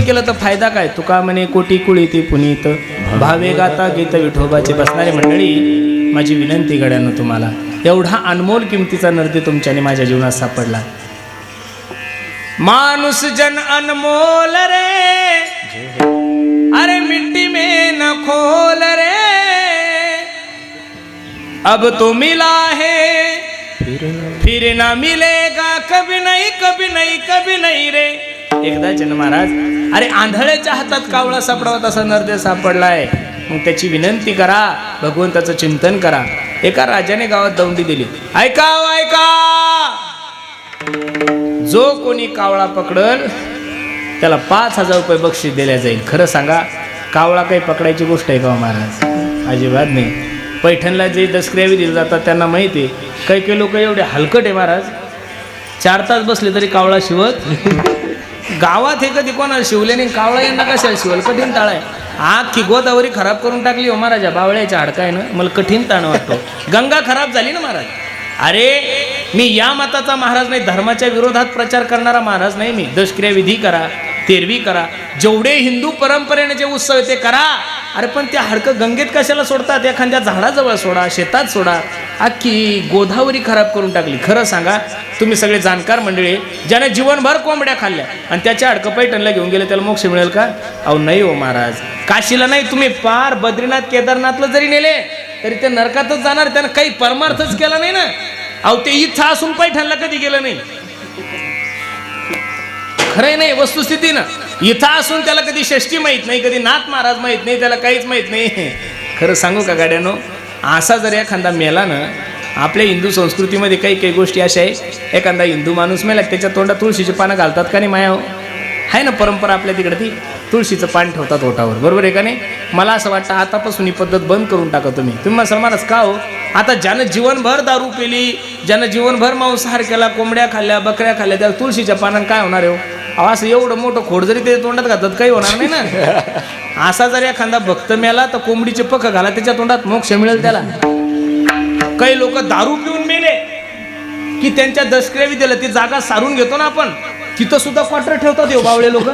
केलं तर फायदा काय? तुका म्हणे कोटी कुळी ती पुनीत. भावे गाता गीत विठोबाचे बसणारे मंडळी माझी विनंती गड्यानं तुम्हाला एवढा अनमोल किमतीचा नृत्य तुमच्याने माझ्या जीवनात सापडला. माणूस जन अनमोल रे. अरे मिट्टी में न खोल रे. अब तो मिला है. फिर ना मिलेगा कभी नहीं कभी नहीं कभी नहीं रे. एकदा जन महाराज. अरे आंधळ्याच्या हातात कावळा सापडावा तसा नरदेव सापडलाय. मग त्याची विनंती करा भगवंताचं चिंतन करा. एका राजाने गावात दौंडी दिली. ऐका ऐका! जो कोणी कावळा पकडल त्याला पाच हजार रुपये बक्षीस दिल्या जाईल. खरं सांगा कावळा काही पकडायची गोष्ट आहे का हो महाराज? अजिबात नाही. पैठणला जे दसक्रियावी दिले जातात त्यांना माहिती आहे. काही काही लोक एवढे हलकट आहे महाराज. चार तास बसले तरी कावळा शिवत. गावात हे कधी कोणाला शिवले कावळा यांना कशाला शिवल? कठीण ताळ आहे. आग की गोदावरी खराब करून टाकली हो महाराजा. बावळ्याच्या हाडकायनं मला कठीण ताण वाटतो. गंगा खराब झाली ना महाराज? अरे मी या मताचा महाराज नाही धर्माच्या विरोधात प्रचार करणारा महाराज नाही मी. दशक्रियाविधी करा. तेरवी करा. जेवढे हिंदू परंपरेने जे उत्सव आहे ते करा. अरे पण ते हडकं गंगेत कशाला सोडतात? एखाद्या झाडाजवळ सोडा शेतात सोडा. अख्खी गोदावरी खराब करून टाकली. खरं सांगा तुम्ही सगळे जाणकार मंडळी ज्याने जीवनभर कोंबड्या खाल्ल्या आणि त्याच्या हडकं पैठणला घेऊन गेले त्याला मोक्ष मिळेल का? अहो नाही हो महाराज. काशीला नाही तुम्ही पार बद्रीनाथ केदारनाथला जरी नेले तरी ते नरकातच जाणार त्यानं काही परमार्थच केला नाही ना. अहो ते इथं असून पैठणला कधी गेलं नाही? खरंय नाही वस्तुस्थिती ना इथं असून त्याला कधी षष्टी माहीत नाही कधी नाथ महाराज माहीत नाही त्याला काहीच माहीत नाही. खरं सांगू का गाड्यानो? असा जर एखादा मेला ना आपल्या हिंदू संस्कृतीमध्ये काही काही गोष्टी अशा आहे एखादा हिंदू माणूस मेला त्याच्या तोंडात तुळशीची पानं घालतात का नाही माया हो? आहे ना परंपरा आपल्या तिकडे ती? तुळशीचं पान ठेवतात ओठावर. बरोबर आहे का नाही? मला असं वाटतं आतापासून ही पद्धत बंद करून टाका तुम्ही. तुम्ही महाराज का हो? आता ज्यानं जीवनभर दारू पिली ज्यानं जीवनभर मांसाहार केला कोंबड्या खाल्ल्या बकऱ्या खाल्ल्या त्या तुळशीच्या पानानं काय होणार आहे हो? असं एवढं मोठं खोड जरी ते तोंडात घातलं काही होणार नाही ना? असा जर एखादा भक्त मेला तर कोंबडीचे पख घाला त्याच्या तोंडात मोक्ष मिळेल त्याला. काही लोक दारू पिऊन मेले की त्यांच्या दशक्रिया दिलं ती जागा सारून घेतो ना आपण. तिथं सुद्धा क्वार्टर ठेवतात हे बावळे लोक.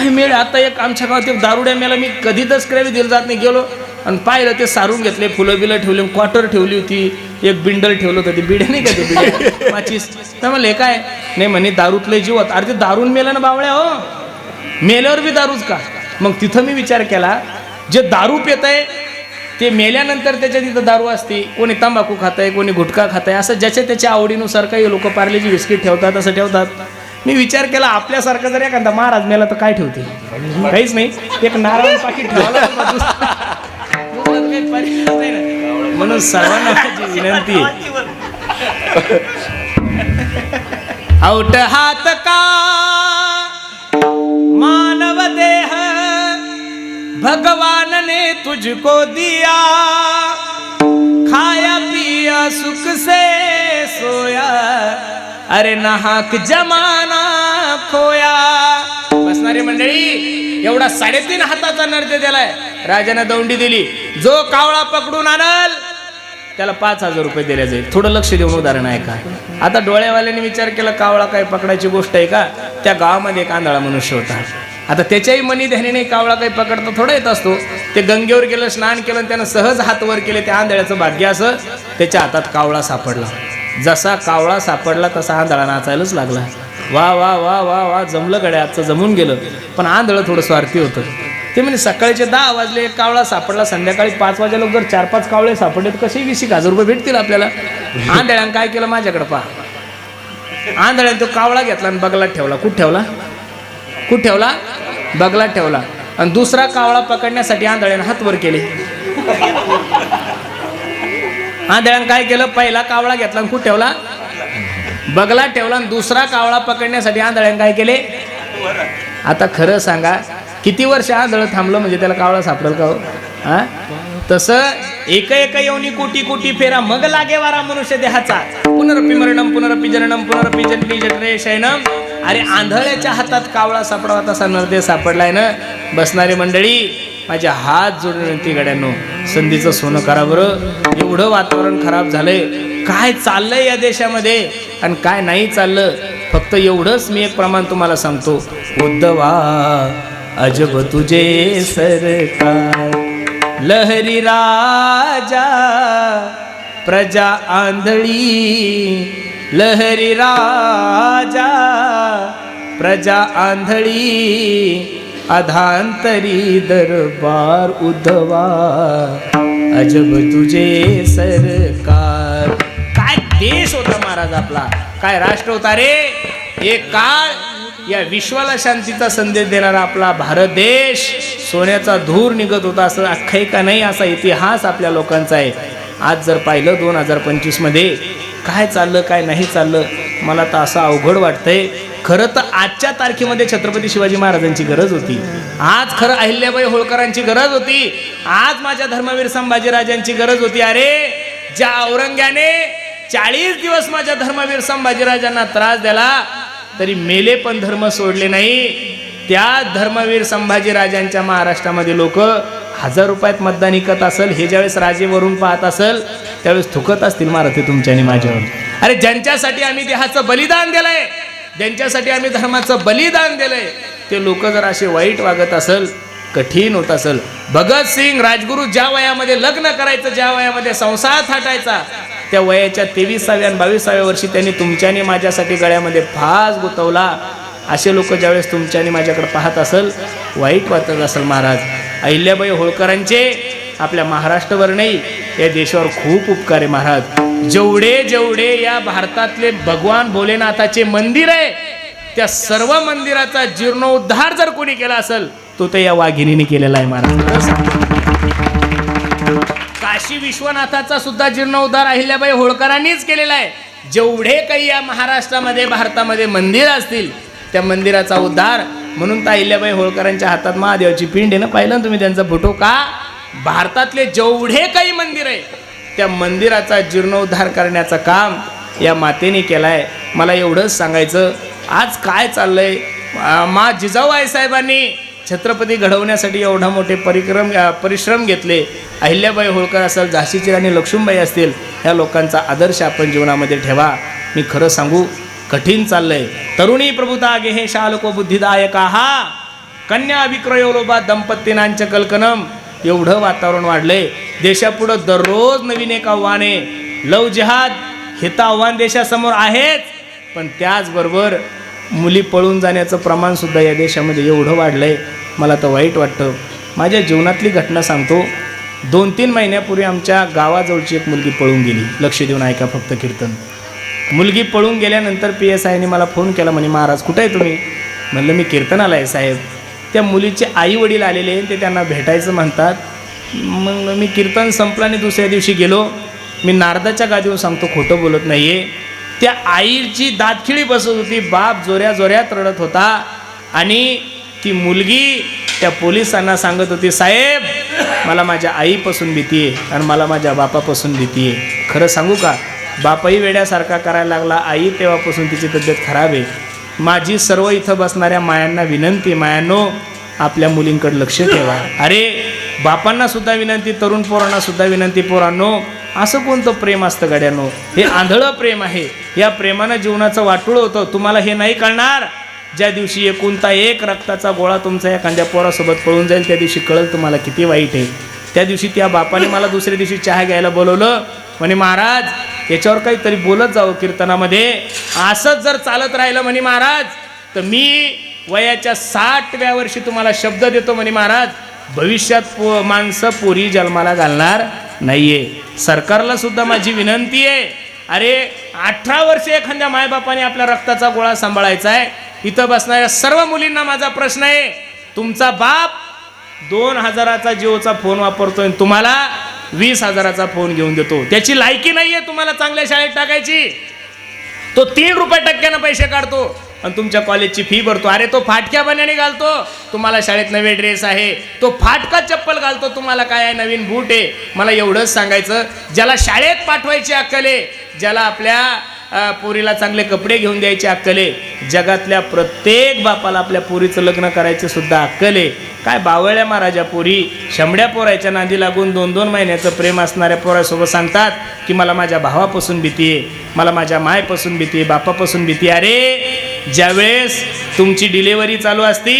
काय मेळ? आता एक आमच्या गावात एक दारुड्या मेला मी कधी दशक्रिया दिलं जात नाही. गेलो आणि पाहिलं ते सारून घेतले फुलं बिलं ठेवले क्वार्टर ठेवली होती एक बिंडल ठेवलं होतं ते बिडे नाही का ते बिडे? माचीस. तर म्हणलं हे काय? नाही म्हणे दारूतले जीवत अरे ते दारून मेलं ना बावळ्या हो. मेल्यावर बी दारूच का? मग तिथं मी विचार केला जे दारू पेत आहे ते मेल्यानंतर त्याच्या तिथं दारू असते. कोणी तंबाखू खात आहे कोणी गुटखा खात आहे असं ज्याच्या त्याच्या आवडीनुसार काही लोक पार्लेजी बिस्किट ठेवतात असं ठेवतात. मी विचार केला आपल्यासारखं जर एखादा महाराज मेला तर काय ठेवते? काहीच नाही. एक नारळ पाकिट ठेवायला म्हणून सर्वांना माझी विनंती औट हात का? मानव देह भगवान ने तुझको दिया. खाया पिया सुख से सोया. अरे नाहक जमाना खोया. बसणारी मंडळी एवढा साडेतीन हाताचा नर्दे दिलाय राजाने दौंडी दिली. जो कावळा पकडून आणल त्याला पाच हजार रुपये दिले जाईल. थोडं लक्ष देऊन उदाहरण आहे का? आता डोळ्यावाल्याने विचार केला कावळा काय पकडायची गोष्ट आहे का? त्या गावामध्ये एक आंधळा मनुष्य होता. आता त्याच्याही मनी ध्यानीने कावळा काही पकडता थोडा येत असतो. ते गंगेवर गेलं स्नान केलं आणि त्यानं सहज हात वर केले त्या आंधळ्याचं भाग्य असं त्याच्या हातात कावळा सापडला. जसा कावळा सापडला तसा आंधळा नाचायलाच लागला. वा वा वा वा वा जमलं गड्या आजचं जमून गेलं. पण आंधळं थोडं स्वार्थी होतं. ते म्हणजे सकाळचे दहा वाजले एक कावळा सापडला संध्याकाळी पाच वाजेला जर चार पाच कावळे सापडले तर कसे वीस एक हजार रुपये भेटतील आपल्याला. आंधळ्यानं काय केलं माझ्याकडे पहा. आंधळ्यानं तो कावळा घेतला आणि बगलात ठेवला. कुठं ठेवला? कुठं ठेवला? बगलात ठेवला. आणि दुसरा कावळा पकडण्यासाठी आंधळ्यानं हात वर केले. आंधळ्यानं काय केलं? पहिला कावळा घेतला आणि कुठं ठेवला? बगला ठेवला आणि दुसरा कावळा पकडण्यासाठी आंधळ्यानं काय केले? आता खरं सांगा किती वर्ष आंधळ थांबलं म्हणजे त्याला कावळा सापडेल का हो? हा? तसं एक एक येऊनी कोटी कोटी फेरा मग लागे वारा मनुष्य देहाचा. पुनरपी मरणम पुनरपी जननम पुनरपी जन्मी जठरे शयनम अरे आंधळ्याच्या हातात कावळा सापडावा तसा नरदेह सापडलाय ना? बसणारी मंडळी माझ्या हात जोडून विनंती गड्यांनो संधीचं सोनं करा बरं. एवढं वातावरण खराब झालंय. काय चाललंय या देशामध्ये? आणि काय नाही चाललं? फक्त एवढंच मी एक प्रमाण तुम्हाला सांगतो. उद्धवा अजब तुझे सरकार. लहरी राजा प्रजा आंधळी. लहरी राजा प्रजा आंधळी. अधांतरी दरबार उद्धवा अजब तुझे सरकार. काय देश होता महाराज आपला? काय राष्ट्र होता रे? एक काळ या विश्वाला शांतीचा संदेश देणारा आपला भारत देश सोन्याचा धूर निघत होता असं अख्खै का नाही असा इतिहास आपल्या लोकांचा आहे. आज जर पाहिलं दोन हजार पंचवीसमध्ये काय चाललं काय नाही चाललं मला तर असं अवघड वाटतंय. खरं तर आजच्या तारखेमध्ये छत्रपती शिवाजी महाराजांची गरज होती. आज खरं अहिल्याबाई होळकरांची गरज होती. आज माझ्या धर्मवीर संभाजीराजांची गरज होती. अरे ज्या औरंग्याने चाळीस दिवस माझ्या धर्मवीर संभाजीराजांना त्रास दिला तरी मेले पण धर्म सोडले नाही. त्या धर्मवीर संभाजीराजांच्या महाराष्ट्रामध्ये लोक हजार रुपयात मतदान इकत असेल हे ज्यावेळेस राजेवरून पाहत असेल त्यावेळेस थुकत असतील मारुती तुमच्या माझ्यावर. अरे ज्यांच्यासाठी आम्ही देहाचं बलिदान दिलंय ज्यांच्यासाठी आम्ही धर्माचं बलिदान दिलंय ते लोक जर असे वाईट वागत असेल कठीण होत असेल भगतसिंग राजगुरू ज्या वयामध्ये लग्न करायचं ज्या वयामध्ये संसार थाटायचा त्या वयाच्या तेविसाव्या आणि बावीसाव्या वर्षी त्यांनी तुमच्या माझ्यासाठी गळ्यामध्ये फास गुतवला. असे लोक ज्यावेळेस तुमच्या माझ्याकडे पाहत असेल वाईट वाटत असेल महाराज. अहिल्याबाई होळकरांचे आपल्या महाराष्ट्रावर नाही या देशावर खूप उपकार आहे महाराज. जेवढे जेवढे या भारतातले भगवान भोलेनाथाचे मंदिर आहे त्या सर्व मंदिराचा जीर्णोद्धार जर कोणी केला असेल तो ते या वाघिणीने केलेला आहे महाराज. काशी विश्वनाथाचा सुद्धा जीर्णोद्धार अहिल्याबाई होळकरांनीच केलेला आहे. जेवढे काही या महाराष्ट्रामध्ये भारतामध्ये मंदिर असतील त्या मंदिराचा उद्धार म्हणून तर अहिल्याबाई होळकरांच्या हातात महादेवाची पिंड आहे ना पाहिलं ना तुम्ही त्यांचा फोटो का? भारतातले जेवढे काही मंदिर आहे त्या मंदिराचा जीर्णोद्धार करण्याचं काम या मातेने केलाय. मला एवढंच सांगायचं आज काय चाललंय? मा जिजाऊ साहेबांनी छत्रपती घडवण्यासाठी एवढा मोठे परिक्रम परिश्रम घेतले. अहिल्याबाई होळकर असेल झाशीची राणी लक्ष्मीबाई असतील ह्या लोकांचा आदर्श आपण जीवनामध्ये ठेवा. मी खरं सांगू कठीण चाललंय. तरुणी प्रभुता गेहे शालको बुद्धिदायक हा कन्या विक्रयोलोबा दंपतीनांच्या कल्कनम. एवढं वातावरण वाढलंय. देशापुढं दररोज नवीन एक आव्हान आहे. लव जिहाद हे तर आव्हान देशासमोर आहेच. पण त्याचबरोबर मुली पळून जाण्याचं प्रमाणसुद्धा या देशामध्ये एवढं वाढलंय. मला तर वाईट वाटतं. माझ्या जीवनातली घटना सांगतो. दोन तीन महिन्यापूर्वी आमच्या गावाजवळची एक मुलगी पळून गेली. लक्ष देऊन ऐका फक्त कीर्तन. मुलगी पळून गेल्यानंतर पी एस आयने मला फोन केला म्हणे महाराज कुठे आहे तुम्ही? म्हणलं मी कीर्तनाला आहे साहेब. त्या मुलीचे आई वडील आलेले आहेत ते त्यांना भेटायचं म्हणतात. मग मी कीर्तन संपलं आणि दुसऱ्या दिवशी गेलो. मी नारदाच्या गादीवर सांगतो खोटं बोलत नाही आहे त्या आईची दातखिळी बसत होती. बाप जोऱ्या जोऱ्यात रडत होता. आणि ती मुलगी त्या पोलिसांना सांगत होती साहेब मला माझ्या आईपासून भीती आहे आणि मला माझ्या बापापासून भीती आहे. खरं सांगू का? बापही वेड्यासारखा करायला लागला. आई तेव्हापासून तिची तब्येत खराब आहे. माझी सर्व इथं बसणाऱ्या मायांना विनंती मायांनो आपल्या मुलींकडे लक्ष ठेवा. अरे बापांना सुद्धा विनंती तरुण पोरांना सुद्धा विनंती पोरांनो. असं कोणतं प्रेम असतं गड्यानो? हे आंधळं प्रेम आहे. या प्रेमानं जीवनाचं वाटूळ होतं. तुम्हाला हे नाही कळणार. ज्या दिवशी एकूणता एक रक्ताचा गोळा तुमचा एखाद्या पोरासोबत पळून जाईल त्या दिवशी कळेल तुम्हाला किती वाईट आहे. त्या दिवशी त्या बापाने मला दुसऱ्या दिवशी चहा घ्यायला बोलवलं. म्हणे महाराज याच्यावर काहीतरी बोलत जावं कीर्तनामध्ये. असंच जर चालत राहिलं म्हणे महाराज तर मी वयाच्या साठव्या वर्षी तुम्हाला शब्द देतो म्हणे महाराज. भविष्यात पो माणसं पोरी जन्माला घालणार नाहीये. सरकारला सुद्धा माझी विनंती आहे. अरे अठरा वर्षे एखाद्या मायबापाने आपल्या रक्ताचा गोळा सांभाळायचा आहे. इथं बसणाऱ्या सर्व मुलींना माझा प्रश्न आहे. तुमचा बाप दोन हजाराचा जिओचा फोन वापरतोय आणि तुम्हाला वीस हजाराचा फोन घेऊन देतो. त्याची लायकी नाही आहे तुम्हाला चांगल्या शाळेत टाकायची. तो तीन रुपये टक्क्यानं पैसे काढतो आणि तुमच्या कॉलेजची फी भरतो. अरे तो फाटक्या बन्याने घालतो. तुम्हाला शाळेत नवे ड्रेस आहे. तो फाटका चप्पल घालतो. तुम्हाला काय आहे? नवीन बूट आहे. मला एवढंच सांगायचं. ज्याला शाळेत पाठवायची अक्कल आहे ज्याला आपल्या पोरीला चांगले कपडे घेऊन द्यायची अक्कल. आहे जगातल्या प्रत्येक बापाला आपल्या पोरीचं लग्न करायचं सुद्धा अक्कल. आहे काय बावळ्या महाराजा पोरी? शंभड्या पोरायच्या नांदी लागून दोन दोन महिन्याचं प्रेम असणाऱ्या पोरासोबत सांगतात की मला माझ्या भावापासून भीती आहे. मला माझ्या मायपासून भीती आहे. बापापासून भीती आहे. अरे ज्यावेळेस तुमची डिलेवरी चालू असती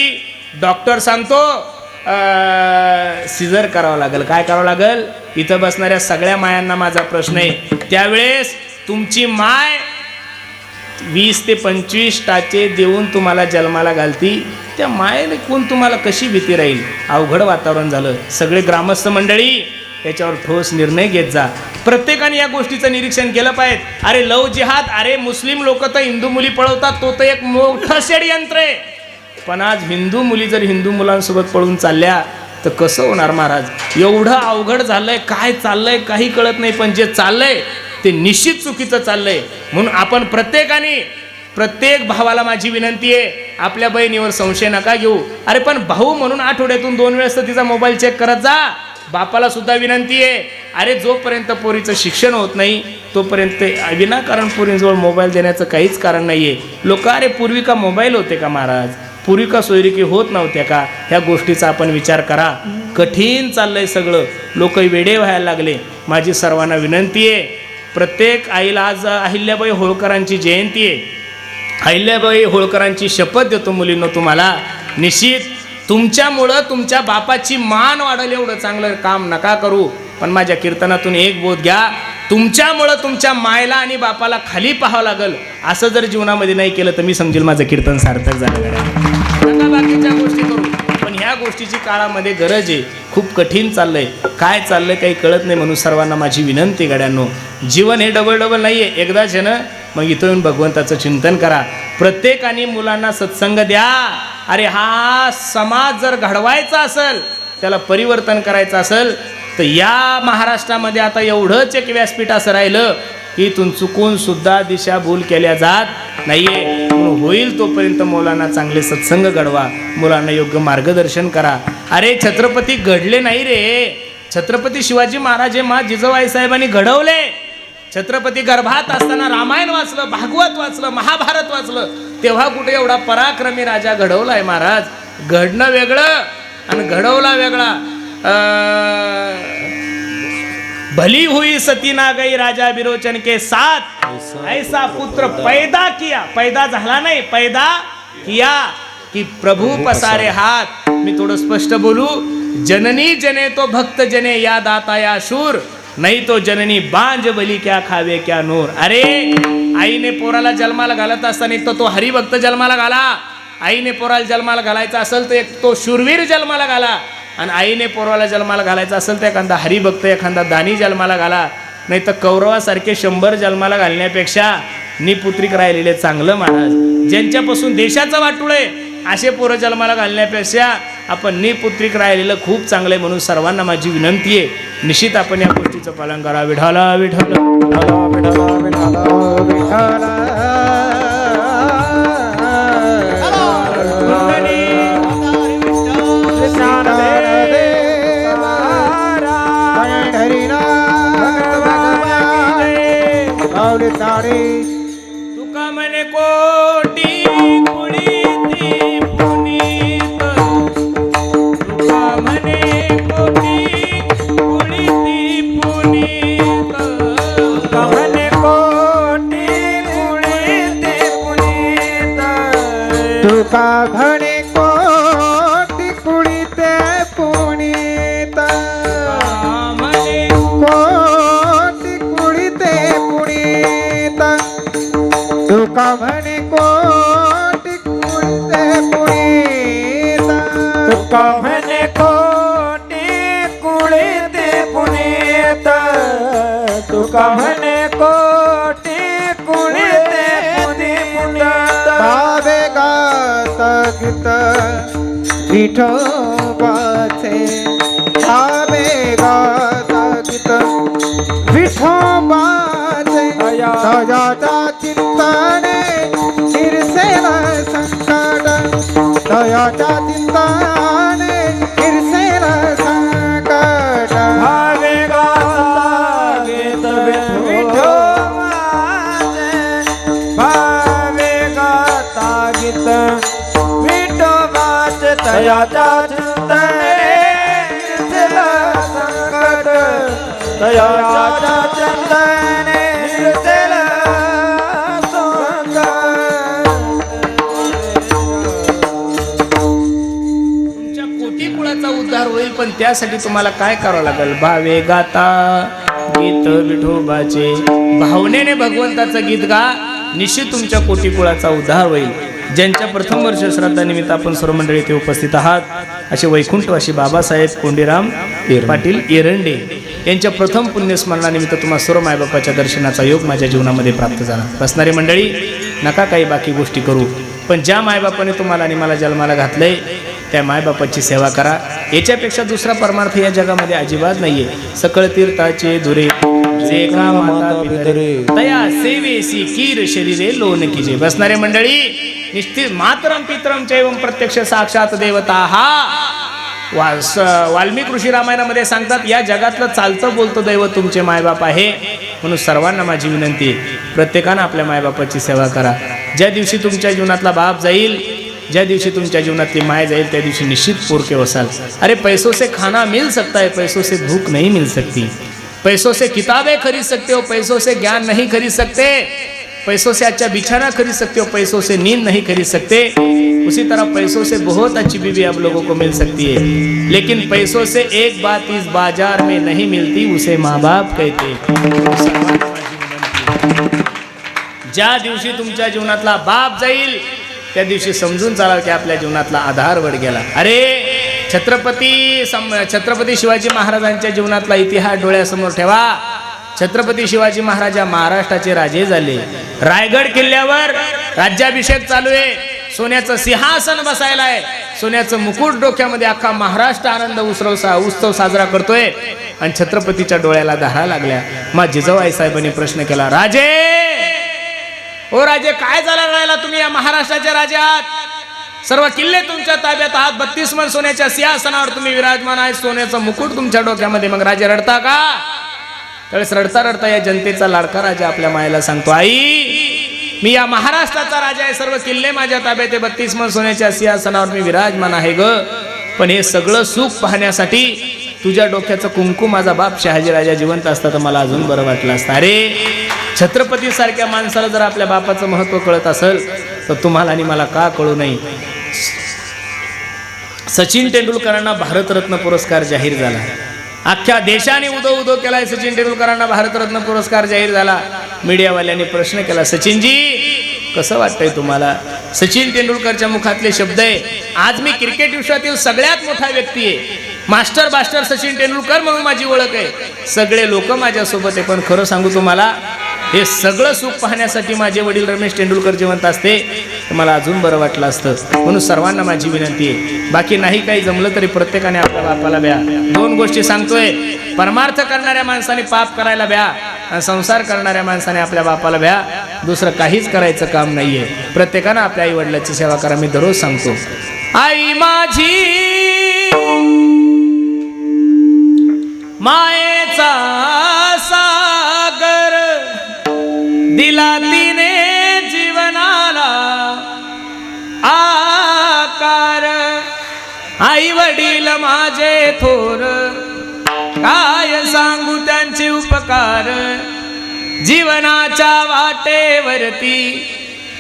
डॉक्टर सांगतो सिझर करावं लागेल. काय करावं लागेल? इथं बसणाऱ्या सगळ्या मायांना माझा प्रश्न आहे. त्यावेळेस तुमची माय वीस ते पंचवीस टाचे देऊन तुम्हाला जन्माला घालती. त्या मायेने कोण तुम्हाला कशी भीती राहील? अवघड वातावरण झालं. सगळे ग्रामस्थ मंडळी याच्यावर ठोस निर्णय घेत जा. प्रत्येकाने या गोष्टीचं निरीक्षण केलं पाहिजे. अरे लव जिहाद अरे मुस्लिम लोक तर हिंदू मुली पळवतात तो तर एक मोठं षडयंत्र आहे. पण आज हिंदू मुली जर हिंदू मुलांसोबत पळून चालल्या तर कसं होणार महाराज? एवढं अवघड झालंय काय चाललंय काही कळत नाही पण जे चाललंय ते निश्चित चुकीचं चाललंय. म्हणून आपण प्रत्येकाने प्रत्येक भावाला माझी विनंती आहे आपल्या बहिणीवर संशय नका घेऊ. अरे पण भाऊ म्हणून आठवड्यातून दोन वेळेस तर तिचा मोबाईल चेक करत जा. बापाला सुद्धा विनंती आहे. अरे जोपर्यंत पोरीचं शिक्षण होत नाही तोपर्यंत विनाकारण पोरींजवळ मोबाईल देण्याचं काहीच कारण नाही आहे लोक अरे पूर्वी का मोबाईल होते का महाराज? पूर्वी का सोयरिकी होत नव्हत्या का? ह्या गोष्टीचा आपण विचार करा. कठीण चाललंय सगळं. लोक वेडे व्हायला लागले. माझी सर्वांना विनंती आहे प्रत्येक आईला आज अहिल्याबाई होळकरांची जयंती आहे. अहिल्याबाई होळकरांची शपथ देतो मुलींना तुम्हाला. निश्चित तुमच्यामुळं तुमच्या बापाची मान वाढेल एवढं चांगलं काम नका करू. पण माझ्या कीर्तनातून एक बोध घ्या. तुमच्यामुळं तुमच्या मायला आणि बापाला खाली पाहावं लागल. असं जर जीवनामध्ये नाही केलं तर मी समजेल माझं कीर्तन सार्थक झालं बाकीच्या या गोष्टीची काळामध्ये गरज आहे. खूप कठीण चाललंय. काय चाललंय काही कळत नाही म्हणून सर्वांना माझी विनंती गड्यांनो. जीवन हे डबल डबल नाही आहे एकदाच आहे ना मग इथं येऊन भगवंताचं चिंतन करा. प्रत्येकाने मुलांना सत्संग द्या. अरे हा समाज जर घडवायचा असेल त्याला परिवर्तन करायचं असेल तर या महाराष्ट्रामध्ये आता एवढंच एक व्यासपीठ असं राहिलं. इथून चुकून सुद्धा दिशाभूल केल्या जात नाहीये. म्हणून होईल तोपर्यंत मुलांना चांगले सत्संग घडवा. मुलांना योग्य मार्गदर्शन करा. अरे छत्रपती घडले नाही रे. छत्रपती शिवाजी महाराज हे मा जिजाबाई साहेबांनी घडवले. छत्रपती गर्भात असताना रामायण वाचलं भागवत वाचलं महाभारत वाचलं. तेव्हा कुठे एवढा पराक्रमी राजा घडवलाय महाराज? घडणं वेगळं आणि घडवला वेगळा. अं, भली हुई सती ना गई राजा बिरोचन के साथ ऐसा पुत्र पैदा किया। पैदा झाला नाही पैदा किया की प्रभू पसारे हात मी थोडं स्पष्ट बोलू जननी जने तो भक्त जने या दाता या शूर। नाही तो जननी बांज बली क्या खावे क्या नूर। अरे आईने पोराला जन्माला घालत असताना एक तर तो हरिभक्त जन्माला घाला। आईने पोराला जन्माला घालायचा असेल तर एक तो शूरवीर जन्माला घाला। आणि आईने पोरवाला जन्माला घालायचा असेल तर एखादा हरिभक्त एखादा दानी जन्माला घाला. नाही तर कौरवासारखे शंभर जन्माला घालण्यापेक्षा निपुत्रिक राहिलेले चांगलं महाराज ज्यांच्यापासून देशाचं वाटूळ आहे असे पोरं जन्माला घालण्यापेक्षा आपण निपुत्रिक राहिलेलं खूप चांगलं आहे म्हणून सर्वांना माझी विनंती आहे. निश्चित आपण या गोष्टीचं पालन करा विठाला विठाला विठ्ठला गीत विठोबाचे भावे गात गीत। विठोबाचे दयाचा चिंतने हिरसेल संकट। दयाच्या चिंतने तयाच्या चिंतने संकट। तयाच्या चिंतने तुमच्या कोटी कुळाचा उद्धार होईल पण त्यासाठी तुम्हाला काय करावं लागेल? भावे गाता गीत विठोबाचे. भावनेने भगवंताचं गीत गा. निश्चित तुमच्या कोटी कुळाचा उद्धार होईल. ज्यांच्या प्रथम वर्ष श्राद्धानिमित्त आपण सर्व मंडळी इथे उपस्थित आहात असे वैकुंठवासी बाबासाहेब कोंडीराम पाटील एरंडे यांच्या प्रथम पुण्यस्मरणानिमित्त तुम्हाला सर्व मायबापाच्या दर्शनाचा योग माझ्या जीवनामध्ये प्राप्त झाला. बसणारी मंडळी नका काही बाकी गोष्टी करू पण ज्या मायबापाने तुम्हाला आणि मला जन्माला घातलंय त्या मायबापाची सेवा करा. याच्यापेक्षा दुसरा परमार्थ या जगामध्ये अजिबात नाहीये. सकळ तीर्थाचे दुरे जे का माता तया सेवेसी कीर शरीरे लोन कीजे बसणारे मंडळी निश्चित मातरम पितरम चैवम प्रत्यक्ष साक्षात देवता. हा वा वाल्मिक ऋषी रामायणामध्ये सांगतात या जगातलं चालतं बोलतं दैवत तुमचे मायबाप आहे. म्हणून सर्वांना माझी विनंती आहे प्रत्येकानं आपल्या मायबापाची सेवा करा. ज्या दिवशी तुमच्या जीवनातला बाप जाईल ज्या दिवशी तुमच्या जीवनातली माय जाईल त्या दिवशी निश्चित पोरके वसाल अरे पैसों से खाना मिल सकता है पैसों से भूख नहीं मिल सकती. पैसों से किताबें खरीद सकते हो पैसों से ज्ञान नहीं खरीद सकते. पैसों से अच्छा बिछाना खरीद सकते हो पैसों से नींद नहीं खरीद सकते। उसी तरह पैसों से बहुत अच्छी बीवी आप लोगों को मिल सकती है। लेकिन पैसों से एक बात इस बाजार में नहीं मिलती उसे माँ बाप कहते ज्या दिवशी तुमच्या जीवनातला बाप जाईल त्या दिवशी समजून चालाल की आपल्या जीवनातला आधार वड गेला. अरे छत्रपती सम छत्रपती शिवाजी महाराजांच्या जीवनातला इतिहास डोळ्यासमोर ठेवा. छत्रपती शिवाजी महाराज महाराष्ट्राचे राजे झाले. रायगड किल्ल्यावर राज्याभिषेक चालू आहे. सोन्याचं सिंहासन बसायला आहे. सोन्याचं मुकुट डोक्यामध्ये अख्खा महाराष्ट्र आनंद उत्सव सा उत्सव साजरा करतोय. आणि छत्रपतीच्या डोळ्याला धारा लागल्या. मा जिजाबाई साहेबांनी प्रश्न केला राजे! ओ राजे काय झाला राहिला तुम्ही या महाराष्ट्राच्या राजे आहात सर्व किल्ले तुमच्या ताब्यात आहात. बत्तीस मन सोन्याच्या सिंहासनावर तुम्ही विराजमान आहे. सोन्याचं मुकुट तुमच्या डोक्यामध्ये. मग राजे रडता का? त्यावेळेस रडता रडता या जनतेचा लाडका राजा आपल्या मायेला सांगतो आई मी या महाराष्ट्राचा राजा आहे. सर्व किल्ले माझ्या ताब्यात आहे. बत्तीस मन सोन्याच्या सिंहासनावर मी विराजमान आहे ग. पण हे सगळं सुख पाहण्यासाठी तुझ्या डोक्याचं कुंकू माझा बाप शहाजी राजा जिवंत असता तर मला अजून बरं वाटलं असतं. अरे छत्रपती सारख्या माणसाला जर आपल्या बापाचं महत्त्व कळत असेल तर तुम्हाला आणि मला का कळू नाही सचिन तेंडुलकरांना भारतरत्न पुरस्कार जाहीर झाला. अख्ख्या देशाने उदो उदो केलाय सचिन तेंडुलकरांना भारतरत्न पुरस्कार जाहीर झाला. मीडियावाल्यांनी प्रश्न केला सचिनजी कसं वाटतंय तुम्हाला? सचिन तेंडुलकरच्या मुखातले शब्द आहे आज मी क्रिकेट विश्वातील सगळ्यात मोठा व्यक्ती आहे. मास्टर बास्टर सचिन तेंडुलकर म्हणून माझी ओळख आहे. सगळे लोक माझ्यासोबत आहे पण खरं सांगू तुम्हाला हे सगळं सुख पाहण्यासाठी माझे वडील रमेश तेंडुलकर जिवंत असते तर मला अजून बरं वाटलं असतं. म्हणून सर्वांना माझी विनंती आहे. बाकी नाही काही जमलं तरी प्रत्येकाने आपल्या बापाला ब्या. दोन गोष्टी सांगतोय. परमार्थ करणाऱ्या माणसाने पाप करायला ब्या आणि संसार करणाऱ्या माणसाने आपल्या बापाला भ्या दुसरं काहीच करायचं काम नाहीये. प्रत्येकानं आपल्या आई वडिलाची सेवा करा. मी दररोज सांगतो. आई माझी मायेचा दिला तिने जीवनाला आकार. आई वडील माझे थोर काय सांगू त्यांचे उपकार? जीवनाच्या वाटेवरती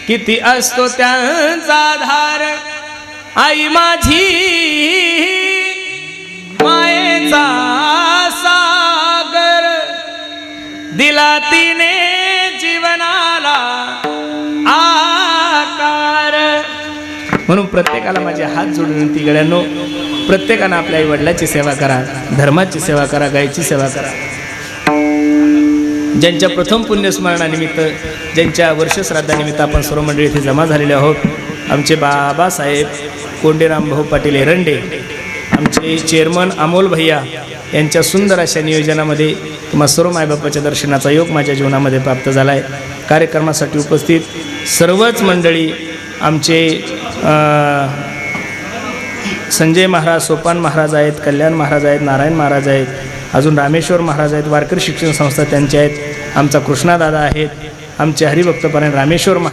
किती असतो त्यांचा धार आई माझी मायेचा सागर. दिला तिने जीवनाला आकार. म्हणून प्रत्येकाला माझे हात जोडून ती गड्यांनो प्रत्येकानं आपल्या आई वडिलाची सेवा करा धर्माची सेवा करा गायची सेवा करा. ज्यांच्या प्रथम पुण्यस्मरणानिमित्त ज्यांच्या वर्षश्राद्धानिमित्त आपण सर्व मंडळी इथे जमा झालेले आहोत आमचे बाबासाहेब कोंडेराम भाऊ पाटील एरंडे आमचे चेअरमन अमोल भैया यांच्या सुंदर अशा नियोजनामध्ये तुम्हा सर्व मायबापाच्या दर्शनाचा योग माझ्या जीवनामध्ये प्राप्त झाला आहे. कार्यक्रमासाठी उपस्थित सर्वच मंडळी आमचे संजय महाराज सोपान महाराज आहेत कल्याण महाराज आहेत नारायण महाराज आहेत अजून रामेश्वर महाराज आहेत वारकरी शिक्षण संस्था त्यांच्या आहेत आमचा कृष्णादादा आहेत आमचे हरिभक्तपरायण रामेश्वर महा